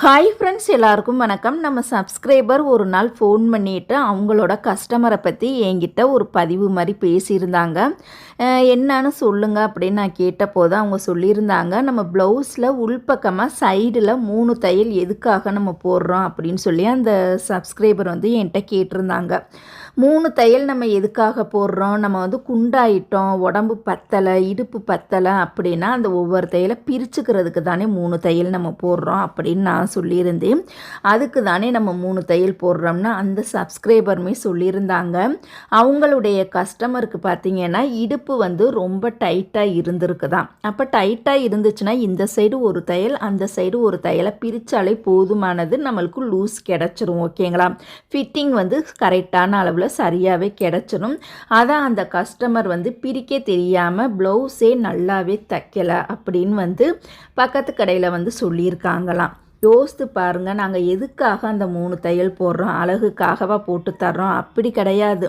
Hi friends எல்லாருக்கும் வணக்கம். நம்ம சப்ஸ்கிரைபர் ஒரு நாள் ஃபோன் பண்ணிட்டு அவங்களோட கஸ்டமரை பற்றி என்கிட்ட ஒரு பதிவு மாதிரி பேசியிருந்தாங்க. என்னன்னு சொல்லுங்க அப்படின்னு நான் கேட்டபோது அவங்க சொல்லியிருந்தாங்க நம்ம ப்ளவுஸில் உள்பக்கமாக சைடில் மூணு தையல் எதுக்காக நம்ம போடுறோம் அப்படின்னு சொல்லி அந்த சப்ஸ்கிரைபர் வந்து என்கிட்ட கேட்டிருந்தாங்க. மூணு தையல் நம்ம எதுக்காக போடுறோம்? நம்ம வந்து குண்டாயிட்டோம் உடம்பு பத்தலை இடுப்பு பத்தலை அப்படின்னா அந்த ஒவ்வொரு தையலை பிரிச்சுக்கிறதுக்கு தானே மூணு தையல் நம்ம போடுறோம் அப்படின்னு நான் சொல்லியிருந்தேன். அதுக்கு தானே நம்ம மூணு தையல் போடுறோம்னா அந்த சப்ஸ்கிரைபருமே சொல்லியிருந்தாங்க. அவங்களுடைய கஸ்டமருக்கு பார்த்தீங்கன்னா இடுப்பு வந்து ரொம்ப டைட்டாக இருந்திருக்குதான். அப்போ டைட்டாக இருந்துச்சுன்னா இந்த சைடு ஒரு தையல் அந்த சைடு ஒரு தையலை பிரித்தாலே போதுமானது நம்மளுக்கு லூஸ் கிடச்சிரும் ஓகேங்களா? ஃபிட்டிங் வந்து கரெக்டான அளவில் சரியாகவே கிடச்சிரும். அதான் அந்த கஸ்டமர் வந்து பிரிக்க தெரியாமல் ப்ளவுஸே நல்லாவே தைக்கலை அப்படின்னு வந்து பக்கத்து கடையில் வந்து சொல்லியிருக்காங்களாம். யோசித்து பாருங்கள் நாங்கள் எதுக்காக அந்த மூணு தையல் போடுறோம் அழகுக்காகவா போட்டு தர்றோம் அப்படி கிடையாது.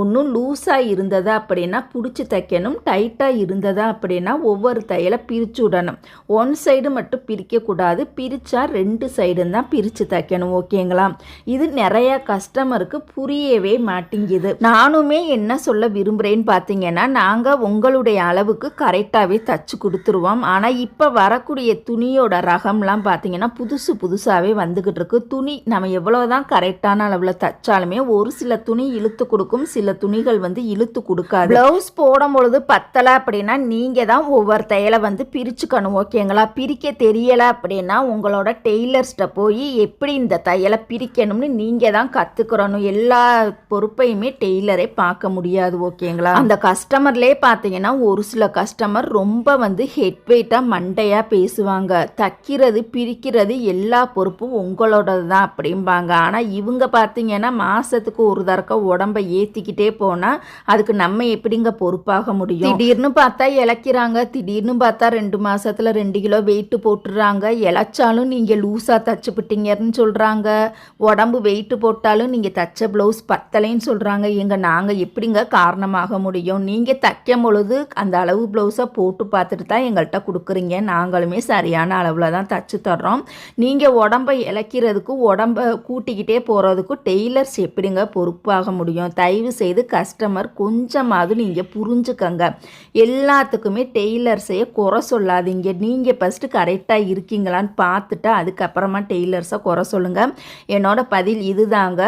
ஒன்றும் லூஸாக இருந்ததா அப்படின்னா பிடிச்சி தைக்கணும் டைட்டாக இருந்ததா அப்படின்னா ஒவ்வொரு தையலை பிரித்து விடணும். ஒன் சைடு மட்டும் பிரிக்கக்கூடாது பிரித்தா ரெண்டு சைடும் தான் பிரித்து தைக்கணும் ஓகேங்களா? இது நிறைய கஸ்டமருக்கு புரியவே மாட்டேங்குது. நானுமே என்ன சொல்ல விரும்புகிறேன்னு பார்த்தீங்கன்னா நாங்கள் உங்களுடைய அளவுக்கு கரெக்டாகவே தச்சு கொடுத்துருவோம். ஆனால் இப்போ வரக்கூடிய துணியோட ரகம்லாம் பார்த்தீங்கன்னா புது புதுசு புதுசாகவே வந்துக்கிட்டு இருக்கு துணி நம்ம எவ்வளோ தான் கரெக்டான அளவில் தைச்சாலுமே ஒரு சில துணி இழுத்து கொடுக்கும். சில துணிகள் வந்து இழுத்து கொடுக்காது. ப்ளவுஸ் போடும் பொழுது பத்தலை அப்படின்னா நீங்கள் தான் ஒவ்வொரு தையலை வந்து பிரிச்சுக்கணும் ஓகேங்களா? பிரிக்க தெரியலை அப்படின்னா உங்களோட டெய்லர்ஸ்கிட்ட போய் எப்படி இந்த தையலை பிரிக்கணும்னு நீங்கள் தான் கற்றுக்கிறணும் எல்லா பொறுப்பையுமே டெய்லரே பார்க்க முடியாது ஓகேங்களா? அந்த கஸ்டமர்லேயே பார்த்தீங்கன்னா ஒரு சில கஸ்டமர் ரொம்ப வந்து ஹெட் வெயிட்டாக மண்டையாக பேசுவாங்க. தைக்கிறது பிரிக்கிறது எல்லா பொறுப்பும் உங்களோடது தான் அப்படிம்பாங்க. ஆனால் இவங்க பார்த்தீங்கன்னா மாதத்துக்கு ஒரு தடக்க உடம்பை ஏற்றிக்கிட்டே போனால் அதுக்கு நம்ம எப்படிங்க பொறுப்பாக முடியும்? திடீர்னு பார்த்தா இழக்கிறாங்க. திடீர்னு பார்த்தா ரெண்டு மாதத்தில் ரெண்டு கிலோ வெயிட்டு போட்டுடுறாங்க இழைச்சாலும் நீங்கள் லூஸாக தச்சுப்பிட்டீங்கன்னு சொல்கிறாங்க உடம்பு வெயிட்டு போட்டாலும் நீங்கள் தச்ச ப்ளவுஸ் பத்தலைன்னு சொல்கிறாங்க எங்கள் நாங்கள் எப்படிங்க காரணமாக முடியும்? நீங்கள் தைக்கும் பொழுது அந்த அளவு ப்ளவுஸை போட்டு பார்த்துட்டு தான் எங்கள்கிட்ட கொடுக்குறீங்க. நாங்களுமே சரியான அளவில் தான் தச்சு தர்றோம். நீங்கள் உடம்பை இழக்கிறதுக்கு உடம்பை கூட்டிக்கிட்டே போகிறதுக்கும் டெய்லர்ஸ் எப்படிங்க பொறுப்பாக முடியும்? தயவு செய்து கஸ்டமர் கொஞ்சமாவது நீங்கள் புரிஞ்சுக்கங்க. எல்லாத்துக்குமே டெய்லர்ஸையே குறை சொல்லாதீங்க. நீங்கள் ஃபஸ்ட்டு கரெக்டாக இருக்கீங்களான்னு பார்த்துட்டு அதுக்கப்புறமா டெய்லர்ஸை குறை சொல்லுங்கள் என்னோடய பதில் இதுதாங்க.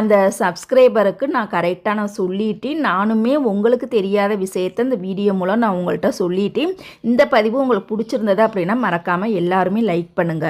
அந்த சப்ஸ்கிரைபருக்கு நான் கரெக்டாக நான் சொல்லிட்டு நானுமே உங்களுக்கு தெரியாத விஷயத்தை இந்த வீடியோ மூலம் நான் உங்கள்கிட்ட சொல்லிட்டு இந்த பதிவு உங்களுக்கு பிடிச்சிருந்தது அப்படின்னா மறக்காமல் எல்லாருமே லைக் பண்ணுங்கள்